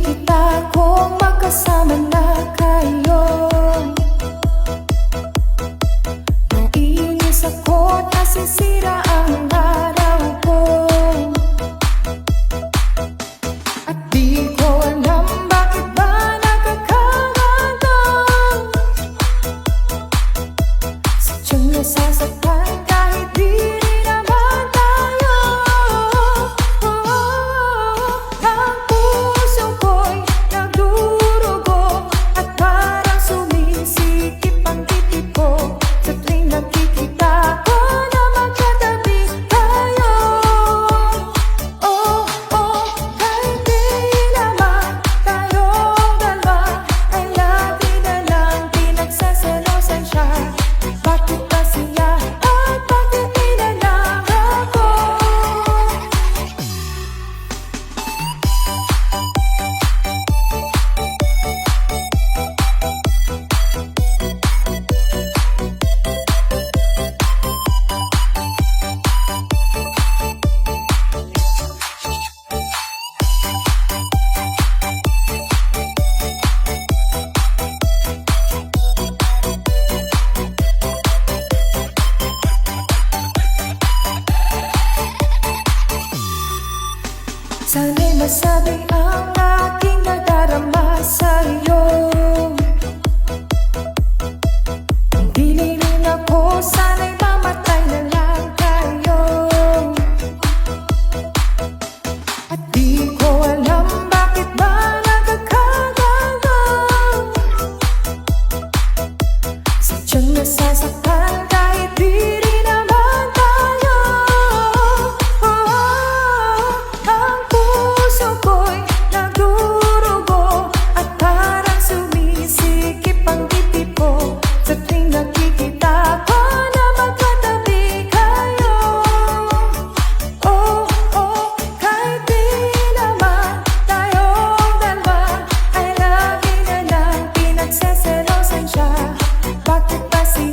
Nakikita ko magkasama na kayo. Naiinis ako nasisira ang araw ko. At di ko alam bakit ba nakakaganto Sadyang nasasaktan Sana'y masabi ang aking nadarama sa'yo Bakit ba siya